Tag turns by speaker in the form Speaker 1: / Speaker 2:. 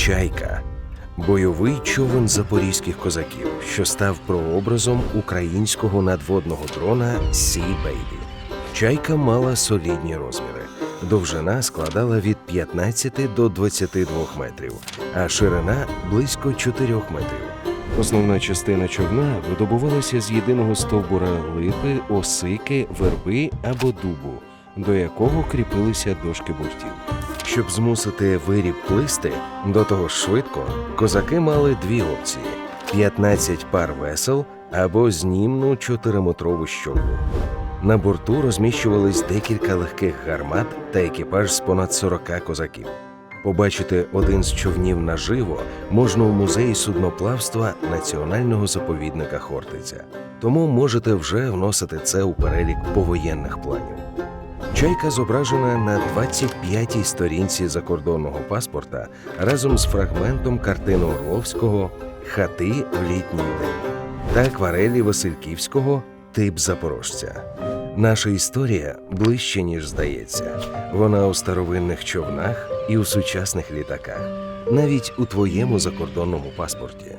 Speaker 1: Чайка бойовий човен запорізьких козаків, що став прообразом українського надводного дрона Sea Baby. Чайка мала солідні розміри. Довжина складала від 15 до 22 метрів, а ширина близько 4 метрів. Основна частина човна видобувалася з єдиного стовбура липи, осики, верби або дубу, до якого кріпилися дошки бортів. Щоб змусити виріб плисти до того ж швидко, козаки мали дві опції: 15 пар весел або знімну 4-метрову щоглу. На борту розміщувались декілька легких гармат та екіпаж з понад 40 козаків. Побачити один з човнів наживо можна у музеї судноплавства Національного заповідника Хортиця. Тому можете вже вносити це у перелік повоєнних планів. Чайка зображена на 25-й сторінці закордонного паспорта разом з фрагментом картини Орловського Хати в літній день та акварелі Васильківського Тип запорожця. Наша історія ближче, ніж здається. Вона у старовинних човнах і у сучасних літаках, навіть у твоєму закордонному паспорті.